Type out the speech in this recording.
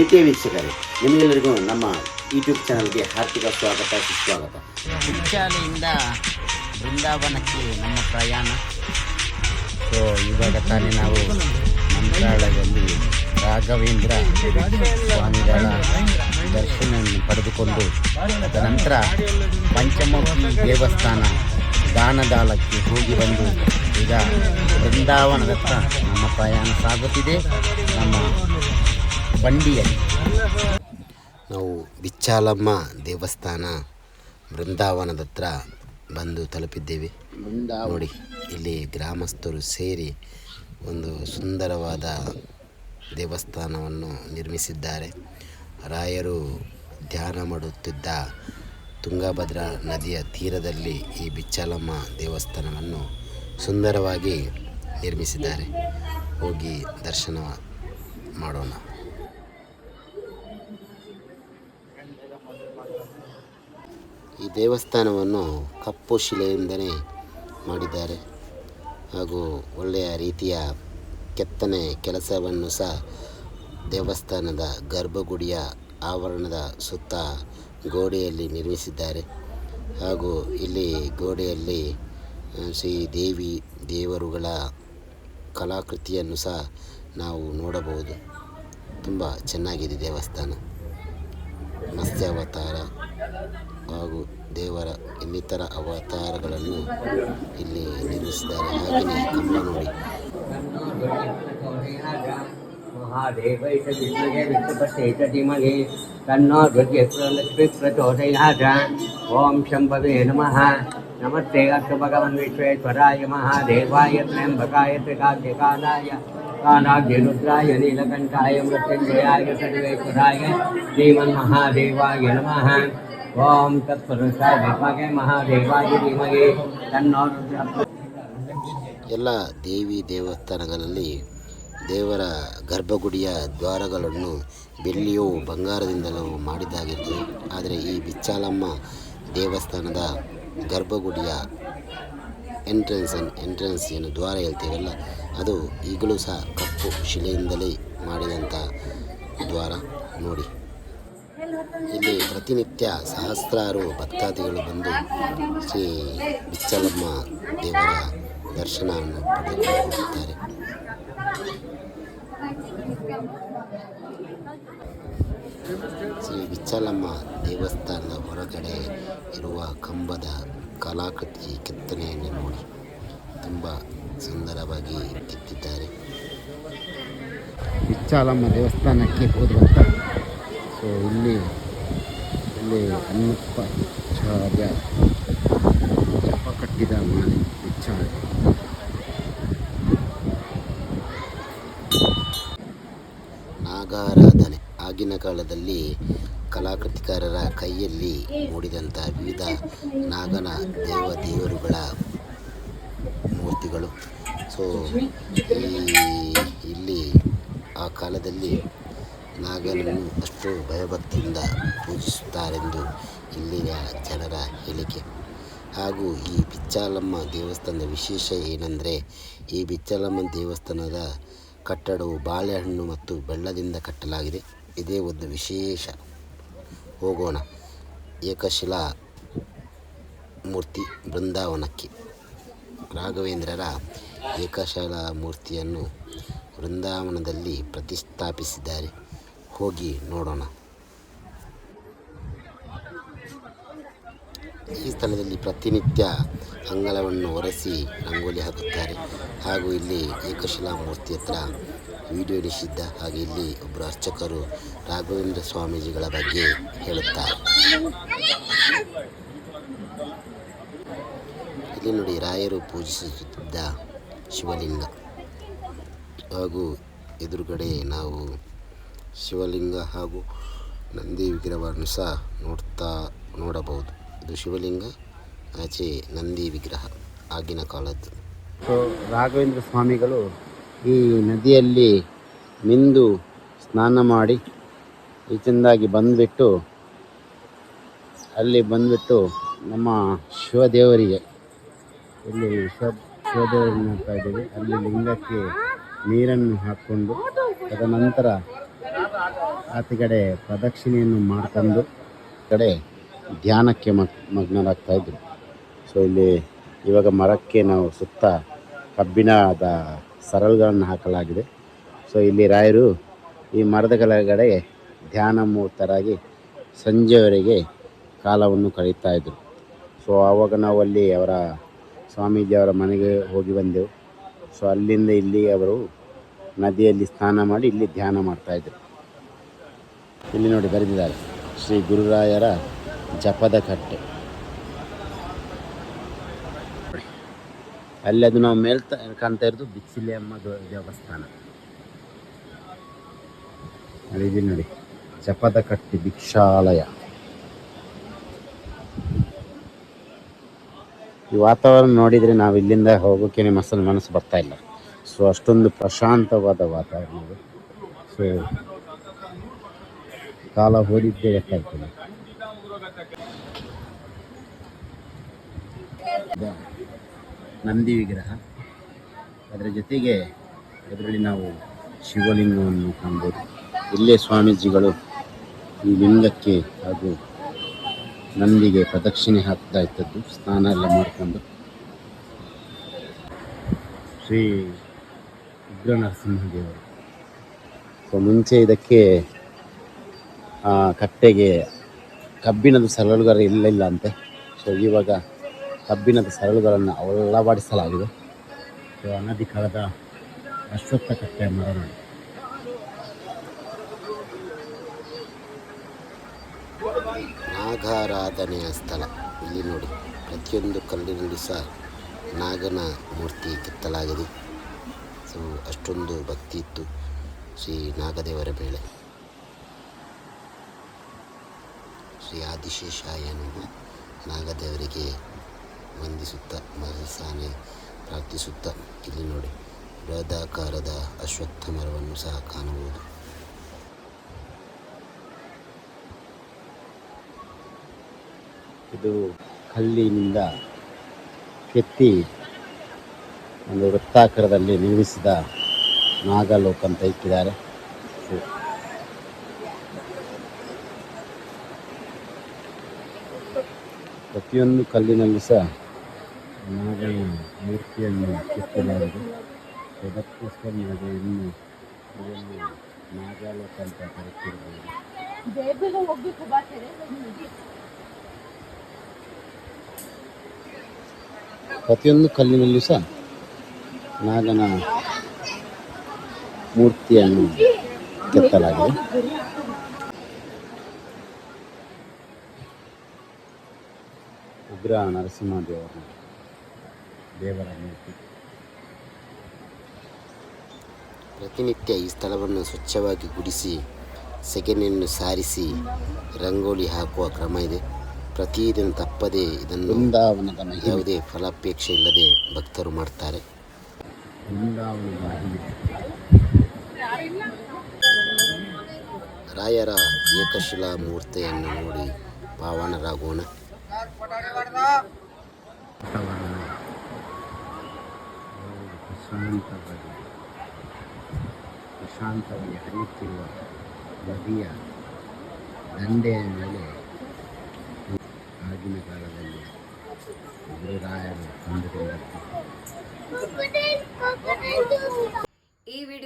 ಪ್ರೀತಿಯ ವೀಕ್ಷಕರೇ ನಿಮಗೆಲ್ಲರಿಗೂ ನಮ್ಮ ಯೂಟ್ಯೂಬ್ ಚಾನಲ್ಗೆ ಹಾರ್ದಿಕ ಸ್ವಾಗತ ಸುಸ್ವಾಗತ. ಉಚ್ಚಾಲೆಯಿಂದ ಬೃಂದಾವನಕ್ಕೆ ನಮ್ಮ ಪ್ರಯಾಣ. ಸೊ ಇವಾಗ ತಾನೇ ನಾವು ಮಂತ್ರಾಲಯದಲ್ಲಿ ರಾಘವೇಂದ್ರ ಸ್ವಾಮಿಗಳ ದರ್ಶನವನ್ನು ಪಡೆದುಕೊಂಡು ನಂತರ ಪಂಚಮುಖಿ ದೇವಸ್ಥಾನ ದಾನದಾಲಕ್ಕೆ ಹೋಗಿ ಬಂದು ಈಗ ಬೃಂದಾವನದತ್ತ ನಮ್ಮ ಪ್ರಯಾಣ ಸಾಗುತ್ತಿದೆ. ನಮ್ಮ ಬಂಡಿಯಲ್ಲಿ. ನಾವು ಬಿಚ್ಚಾಲಮ್ಮ ದೇವಸ್ಥಾನ ಬೃಂದಾವನದ ಹತ್ರ ಬಂದು ತಲುಪಿದ್ದೇವೆ. ನೋಡಿ, ಇಲ್ಲಿ ಗ್ರಾಮಸ್ಥರು ಸೇರಿ ಒಂದು ಸುಂದರವಾದ ದೇವಸ್ಥಾನವನ್ನು ನಿರ್ಮಿಸಿದ್ದಾರೆ. ರಾಯರು ಧ್ಯಾನ ಮಾಡುತ್ತಿದ್ದ ತುಂಗಭದ್ರಾ ನದಿಯ ತೀರದಲ್ಲಿ ಈ ಬಿಚ್ಚಾಲಮ್ಮ ದೇವಸ್ಥಾನವನ್ನು ಸುಂದರವಾಗಿ ನಿರ್ಮಿಸಿದ್ದಾರೆ. ಹೋಗಿ ದರ್ಶನ ಮಾಡೋಣ. ಈ ದೇವಸ್ಥಾನವನ್ನು ಕಪ್ಪು ಶಿಲೆಯಿಂದಲೇ ಮಾಡಿದ್ದಾರೆ. ಹಾಗೂ ಒಳ್ಳೆಯ ರೀತಿಯ ಕೆತ್ತನೆ ಕೆಲಸವನ್ನು ಸಹ ದೇವಸ್ಥಾನದ ಗರ್ಭಗುಡಿಯ ಆವರಣದ ಸುತ್ತ ಗೋಡೆಯಲ್ಲಿ ನಿರ್ಮಿಸಿದ್ದಾರೆ. ಹಾಗೂ ಇಲ್ಲಿ ಗೋಡೆಯಲ್ಲಿ ಶ್ರೀ ದೇವಿ ದೇವರುಗಳ ಕಲಾಕೃತಿಯನ್ನು ಸಹ ನಾವು ನೋಡಬಹುದು. ತುಂಬ ಚೆನ್ನಾಗಿದೆ ದೇವಸ್ಥಾನ. ಮತ್ಸ್ಯಾವತಾರ ಹಾಗೂ ದೇವರ ಇನ್ನಿತರ ಅವತಾರಗಳನ್ನು ಇಲ್ಲಿ ನಿರ್ಮಿಸಿದ್ದಾರೆ ಹಾಗೆಯೇ ಕಂಬ ನೋಡಿ महादेवैष विद्महे विष्णुपश्चैत धीमहि तन्नो दुर्यलक्ष्मी प्रचोदयात् ॐ शम्भवे नमः नमस्ते अस्तु भगवन् विश्वेश्वराय महादेवाय त्र्यम्बकाय त्रिकाग्निकालाय कालाग्निरुद्राय नीलकण्ठाय मृत्युञ्जयाय सर्वेश्वराय श्रीमन्महादेवाय नमः ಓಂ ಎಲ್ಲ ದೇವಿ ದೇವಸ್ಥಾನಗಳಲ್ಲಿ ದೇವರ ಗರ್ಭಗುಡಿಯ ದ್ವಾರಗಳನ್ನು ಬೆಳ್ಳಿಯೋ ಬಂಗಾರದಿಂದಲೂ ಮಾಡಿದ್ದಾಗಿತ್ತು. ಆದರೆ ಈ ಬಿಚ್ಚಾಲಮ್ಮ ದೇವಸ್ಥಾನದ ಗರ್ಭಗುಡಿಯ ಎಂಟ್ರೆನ್ಸ್ ಎಂಟ್ರೆನ್ಸ್ ಏನು ದ್ವಾರ ಹೇಳ್ತೀವಲ್ಲ, ಅದು ಈಗಲೂ ಸಹ ಕಪ್ಪು ಶಿಲೆಯಿಂದಲೇ ಮಾಡಿದಂಥ ದ್ವಾರ. ನೋಡಿ. ಇಲ್ಲಿ ಪ್ರತಿನಿತ್ಯ ಸಹಸ್ರಾರು ಭಕ್ತಾದಿಗಳು ಬಂದು ಶ್ರೀ ಬಿಚ್ಚಲಮ್ಮ ದೇವರ ದರ್ಶನವನ್ನು ಪಡೆದುಕೊಳ್ಳುತ್ತಾರೆ. ಶ್ರೀ ಬಿಚ್ಚಲಮ್ಮ ದೇವಸ್ಥಾನದ ಹೊರಗಡೆ ಇರುವ ಕಂಬದ ಕಲಾಕೃತಿ ಕೆತ್ತನೆಯನ್ನು ನೋಡಿ. ತುಂಬ ಸುಂದರವಾಗಿ ಕೆತ್ತಿದ್ದಾರೆ. ಬಿಚ್ಚಾಲಮ್ಮ ದೇವಸ್ಥಾನಕ್ಕೆ ಹೋದ ಸೊ ಇಲ್ಲಿ ಇಲ್ಲಿ ಅನ್ನಪ್ಪಾಚಾರ್ಯ ಜಪ ಕಟ್ಟಿದ ಮನೆ ನಾಗಾರಾಧನೆ ಆಗಿನ ಕಾಲದಲ್ಲಿ ಕಲಾಕೃತಿಕಾರರ ಕೈಯಲ್ಲಿ ಮೂಡಿದಂಥ ವಿವಿಧ ನಾಗನ ದೇವ ದೇವರುಗಳ ಮೂರ್ತಿಗಳು. ಸೊ ಈ, ಇಲ್ಲಿ ಆ ಕಾಲದಲ್ಲಿ ನಾಗನನ್ನು ಅಷ್ಟು ಭಯಭಕ್ತಿಯಿಂದ ಪೂಜಿಸುತ್ತಾರೆಂದು ಇಲ್ಲಿನ ಜನರ ಹೇಳಿಕೆ. ಹಾಗೂ ಈ ಬಿಚ್ಚಾಲಮ್ಮ ದೇವಸ್ಥಾನದ ವಿಶೇಷ ಏನೆಂದರೆ, ಈ ಬಿಚ್ಚಾಲಮ್ಮ ದೇವಸ್ಥಾನದ ಕಟ್ಟಡವು ಬಾಳೆಹಣ್ಣು ಮತ್ತು ಬೆಳ್ಳದಿಂದ ಕಟ್ಟಲಾಗಿದೆ. ಇದೇ ಒಂದು ವಿಶೇಷ. ಹೋಗೋಣ. ಏಕಶಿಲಾ ಮೂರ್ತಿ ಬೃಂದಾವನಕ್ಕೆ. ರಾಘವೇಂದ್ರರ ಏಕಶಿಲಾ ಮೂರ್ತಿಯನ್ನು ಬೃಂದಾವನದಲ್ಲಿ ಪ್ರತಿಷ್ಠಾಪಿಸಿದ್ದಾರೆ. ಹೋಗಿ ನೋಡೋಣ. ಈ ಸ್ಥಳದಲ್ಲಿ ಪ್ರತಿನಿತ್ಯ ಅಂಗಳವನ್ನು ಒರೆಸಿ ರಂಗೋಲಿ ಹಾಕುತ್ತಾರೆ. ಹಾಗೂ ಇಲ್ಲಿ ಏಕಶಿಲಾ ಮೂರ್ತಿ ಹತ್ರ ವಿಡಿಯೋ ಇಡಿಸಿದ್ದ ಹಾಗೆ ಇಲ್ಲಿ ಒಬ್ಬರು ಅರ್ಚಕರು ರಾಘವೇಂದ್ರ ಸ್ವಾಮೀಜಿಗಳ ಬಗ್ಗೆ ಹೇಳುತ್ತಾರೆ. ಇಲ್ಲಿ ನೋಡಿ ರಾಯರು ಪೂಜಿಸುತ್ತಿದ್ದ ಶಿವಲಿಂಗ. ಹಾಗೂ ಎದುರುಗಡೆ ನಾವು ಶಿವಲಿಂಗ ಹಾಗೂ ನಂದಿ ವಿಗ್ರಹವನ್ನು ಸಹ ನೋಡ್ತಾ ನೋಡಬಹುದು. ಇದು ಶಿವಲಿಂಗ, ಆಚೆ ನಂದಿ ವಿಗ್ರಹ, ಆಗಿನ ಕಾಲದ್ದು. ಸೊ, ರಾಘವೇಂದ್ರ ಸ್ವಾಮಿಗಳು ಈ ನದಿಯಲ್ಲಿ ಮಿಂದು ಸ್ನಾನ ಮಾಡಿ ಈಚಿಂದಾಗಿ ಚೆಂದಾಗಿ ಬಂದುಬಿಟ್ಟು, ಅಲ್ಲಿ ಬಂದುಬಿಟ್ಟು ನಮ್ಮ ಶಿವದೇವರಿಗೆ, ಇಲ್ಲಿ ಶಿವ ಇದ್ದೀವಿ. ಅಲ್ಲಿ ಲಿಂಗಕ್ಕೆ ನೀರನ್ನು ಹಾಕ್ಕೊಂಡು, ತದನಂತರ ಆತ ಕಡೆ ಪ್ರದಕ್ಷಿಣೆಯನ್ನು ಮಾಡ್ಕೊಂಡು ಕಡೆ ಧ್ಯಾನಕ್ಕೆ ಮಗ್, ಮಗ್ನರಾಗ್ತಾ ಇದ್ರು. ಸೊ ಇಲ್ಲಿ ಇವಾಗ ಮರಕ್ಕೆ ನಾವು ಸುತ್ತ ಕಬ್ಬಿಣದ ಸರಳುಗಳನ್ನು ಹಾಕಲಾಗಿದೆ. ಸೊ ಇಲ್ಲಿ ರಾಯರು ಈ ಮರದ ಕೆಳಗಡೆ ಧ್ಯಾನ ಮೂರ್ತರಾಗಿ ಸಂಜೆವರೆಗೆ ಕಾಲವನ್ನು ಕಳೀತಾ ಇದ್ದರು ಸೊ ಆವಾಗ ನಾವು ಅಲ್ಲಿ ಅವರ ಸ್ವಾಮೀಜಿಯವರ ಮನೆಗೆ ಹೋಗಿ ಬಂದೆವು. ಸೊ ಅಲ್ಲಿಂದ ಇಲ್ಲಿ ಅವರು ನದಿಯಲ್ಲಿ ಸ್ನಾನ ಮಾಡಿ ಇಲ್ಲಿ ಧ್ಯಾನ ಮಾಡ್ತಾಯಿದ್ರು ಇಲ್ಲಿ ನೋಡಿ ಬರೆದಿದ್ದಾರೆ. ಶ್ರೀ ಗುರುರಾಯರ ಜಪದ ಕಟ್ಟೆ. ಅಲ್ಲಿ ಅದು ನಾವು ಮೇಲ್ತಾ ಕಾಣ್ತಾ ಇರೋದು ಬಿಚ್ಚಿಲೆ ಅಮ್ಮ ದೇವಸ್ಥಾನ. ಅಲ್ಲಿ ನೋಡಿ, ಜಪದ ಕಟ್ಟಿ ಭಿಕ್ಷಾಲಯ. ಈ ವಾತಾವರಣ ನೋಡಿದರೆ ನಾವು ಇಲ್ಲಿಂದ ಹೋಗೋಕೆ ಮನಸ್ಸಲ್ಲಿ ಮನಸ್ಸು ಬರ್ತಾ ಇಲ್ಲ. ಸೊ, ಅಷ್ಟೊಂದು ಪ್ರಶಾಂತವಾದ ವಾತಾವರಣ ಸೊ ಕಾಲ ಹೋದಿದ್ದೆ ಗೊತ್ತಾಗ್ತದೆ ನಂದಿ ವಿಗ್ರಹ. ಅದರ ಜೊತೆಗೆ ಅದರಲ್ಲಿ ನಾವು ಶಿವಲಿಂಗವನ್ನು ಕಾಣ್ಬೋದು. ಇಲ್ಲೇ ಸ್ವಾಮೀಜಿಗಳು ಈ ಲಿಂಗಕ್ಕೆ ಹಾಗೂ ನಂದಿಗೆ ಪ್ರದಕ್ಷಿಣೆ ಹಾಕ್ತಾ ಇದ್ದದ್ದು ಸ್ನಾನ ಎಲ್ಲ ಮಾಡಿಕೊಂಡು. ಶ್ರೀ ಉಗ್ರ ನರಸಿಂಹದೇವರು ಸೊ, ಮುಂಚೆ ಇದಕ್ಕೆ ಕಟ್ಟೆಗೆ ಕಬ್ಬಿಣದ ಸರಳುಗಾರ ಇಲ್ಲ ಅಂತೆ. ಸೊ ಇವಾಗ ಕಬ್ಬಿಣದ ಸರಳುಗಳನ್ನು ಅಳವಡಿಸಲಾಗಿದೆ. ಸೊ ಅನಧಿ ಕಾಲದ ಅಶ್ವತ್ಥ ಕಟ್ಟೆ ಮರ ನೋಡಿ ನಾಗಾರಾಧನೆಯ ಸ್ಥಳ. ಇಲ್ಲಿ ನೋಡಿ, ಪ್ರತಿಯೊಂದು ಕಲ್ಲಿನಲ್ಲಿ ಸಹ ನಾಗನ ಮೂರ್ತಿ ಕೆತ್ತಲಾಗಿದೆ. ಸೊ ಅಷ್ಟೊಂದು ಭಕ್ತಿ ಇತ್ತು ಶ್ರೀ ನಾಗದೇವರ ಮೇಲೆ. ಶ್ರೀ ಆದಿಶೇಷಾಯ ಎನ್ನುವ ನಾಗದೇವರಿಗೆ ವಂದಿಸುತ್ತಾ ಮನಸಾನೆ ಪ್ರಾರ್ಥಿಸುತ್ತಾ ಇಲ್ಲಿ ನೋಡಿ, ಬೃಹದಾಕಾರದ ಅಶ್ವತ್ಥ ಮರವನ್ನು ಸಹ ಕಾಣಬಹುದು. ಇದು ಕಲ್ಲಿನಿಂದ ಕೆತ್ತಿ ಒಂದು ವೃತ್ತಾಕಾರದಲ್ಲಿ ನಿರ್ಮಿಸಿದ ನಾಗಲೋಕ ಅಂತ ಇಟ್ಟಿದ್ದಾರೆ. ಪ್ರತಿಯೊಂದು ಕಲ್ಲಿನಲ್ಲೂ ಸಹ ನಾಗನ ಮೂರ್ತಿಯನ್ನು ಕೆತ್ತಲಾಗಿದೆ ಅದಕ್ಕೋಸ್ಕರ ನಾವು ಇನ್ನು ಇದನ್ನು ನಾಗಾಲೋಕ ಅಂತ ಬಾತಾರೆ ಪ್ರತಿಯೊಂದು ಕಲ್ಲಿನಲ್ಲೂ ಸಹ ನಾಗನ ಮೂರ್ತಿಯನ್ನು ಕೆತ್ತಲಾಗಿದೆ. ಉಗ್ರ ನರಸಿಂಹದೇವರ ದೇವರ ಮೂರ್ತಿ ಪ್ರತಿನಿತ್ಯ ಈ ಸ್ಥಳವನ್ನು ಸ್ವಚ್ಛವಾಗಿ ಗುಡಿಸಿ ಸೆಗೆನೆಯನ್ನು ಸಾರಿಸಿ ರಂಗೋಲಿ ಹಾಕುವ ಕ್ರಮ ಇದೆ. ಪ್ರತಿದಿನ ತಪ್ಪದೇ ಇದನ್ನು ವೃಂದಾವನದ ಮಹಿಮೆ ಯಾವುದೇ ಫಲಾಪೇಕ್ಷೆ ಇಲ್ಲದೆ ಭಕ್ತರು ಮಾಡ್ತಾರೆ. ಮಹಿಮೆ ರಾಯರ ಏಕಶಿಲಾ ಮೂರ್ತಿಯನ್ನು ನೋಡಿ ಪಾವನರಾಗೋಣ. ವಾತಾವರಣ ಪ್ರಶಾಂತವಾಗಿ ಪ್ರಶಾಂತವಾಗಿ ಹರಿಯುತ್ತಿರುವ ನದಿಯ ದಂಡೆಯ ಮೇಲೆ ಆಗಿನ ಕಾಲದಲ್ಲಿ ಗುರುರಾಯರು ಕಂಡುಕೊಂಡದ್ದು ಈ